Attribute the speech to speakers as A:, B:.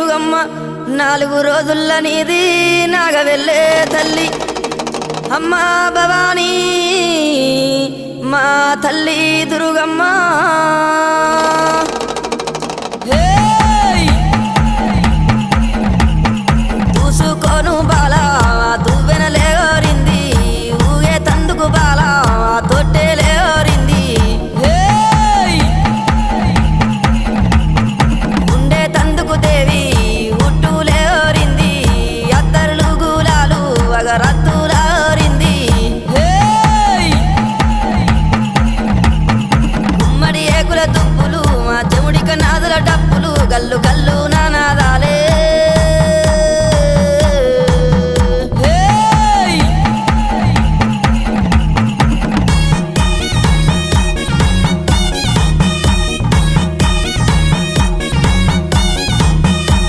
A: దుర్గమ్మ నాలుగు రోజుల నీది నాగవెళ్ళే తల్లి. అమ్మా భవానీ మా తల్లి దుర్గమ్మ. పగరత్తులారింది గుమ్మడి ఏకుల దుప్పులు మా చెవుడిక నాదుల డప్పు